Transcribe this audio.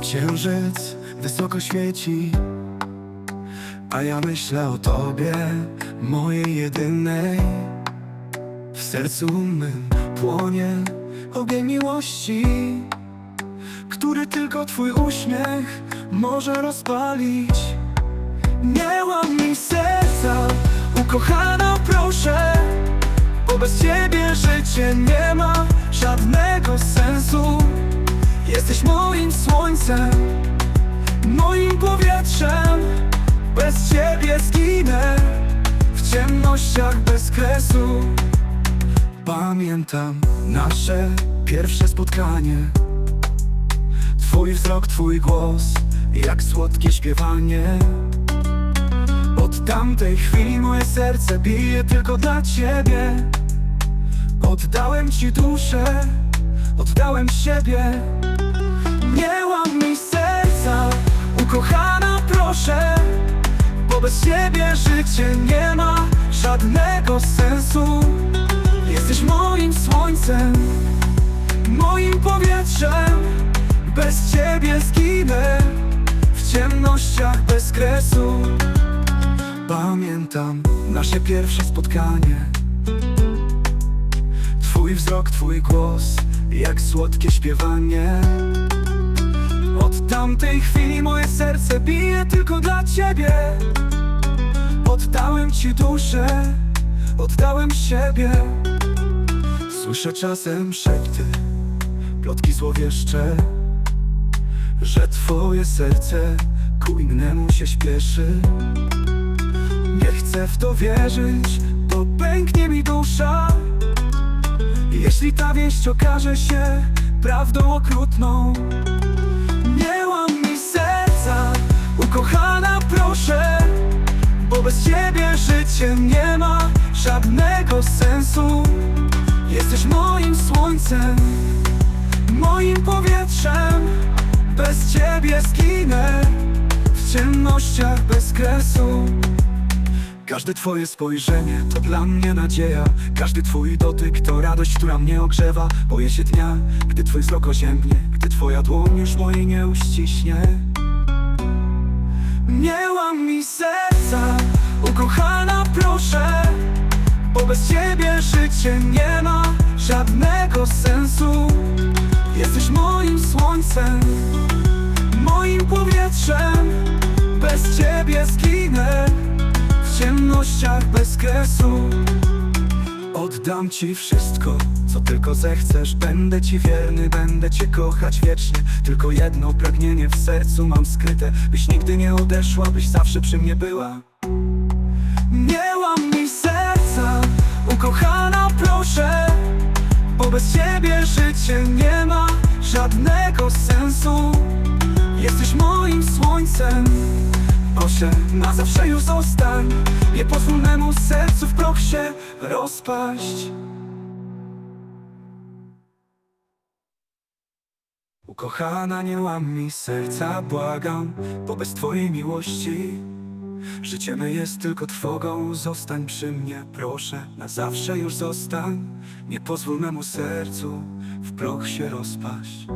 Księżyc wysoko świeci. A ja myślę o tobie, mojej jedynej. W sercu mym płonie ogień miłości Który tylko twój uśmiech może rozpalić. Nie łam mi serca, ukochana proszę Bo bez ciebie życie nie ma żadnego sensu Jesteś moim słońcem, moim powietrzem. Bez ciebie zginę w ciemnościach bez kresu. Pamiętam nasze pierwsze spotkanie. Twój wzrok, twój głos, jak słodkie śpiewanie. Od tamtej chwili moje serce bije tylko dla ciebie. Oddałem ci duszę, oddałem siebie Nie mi serca, ukochana proszę Bo bez ciebie życie nie ma żadnego sensu. Jesteś moim słońcem, moim powietrzem. Bez ciebie zginę w ciemnościach bez kresu. Pamiętam nasze pierwsze spotkanie. Twój wzrok, twój głos, jak słodkie śpiewanie Od tamtej chwili moje serce bije tylko dla ciebie. Oddałem ci duszę, oddałem siebie. Słyszę czasem szepty, plotki złowieszcze Że twoje serce ku innemu się śpieszy. Nie chcę w to wierzyć, to pęknie mi dusza. Jeśli ta wieść okaże się prawdą okrutną ukochana proszę Bo bez ciebie życie nie ma żadnego sensu. Jesteś moim słońcem, moim powietrzem. Bez ciebie zginę w ciemnościach bez kresu. Każde twoje spojrzenie to dla mnie nadzieja. Każdy twój dotyk to radość, która mnie ogrzewa. Boję się dnia, gdy twój wzrok oziębnie Gdy twoja dłoń już mojej nie uściśnie Nie łam mi serca, ukochana proszę Bo bez ciebie życie nie ma żadnego sensu. Jesteś moim słońcem, moim powietrzem. Bez ciebie zginę w ciemnościach bez kresu Oddam ci wszystko, co tylko zechcesz. Będę ci wierny, będę cię kochać wiecznie. Tylko jedno pragnienie w sercu mam skryte. Byś nigdy nie odeszła, byś zawsze przy mnie była. Nie łam mi serca, ukochana proszę Bo bez ciebie życie nie ma żadnego sensu. Jesteś moim słońcem Proszę, na zawsze już zostań. Nie pozwól memu sercu w proch się rozpaść. Ukochana, nie łam mi serca, błagam Bo bez twojej miłości Życie me jest tylko trwogą. Zostań przy mnie, proszę Na zawsze już zostań. Nie pozwól memu sercu w proch się rozpaść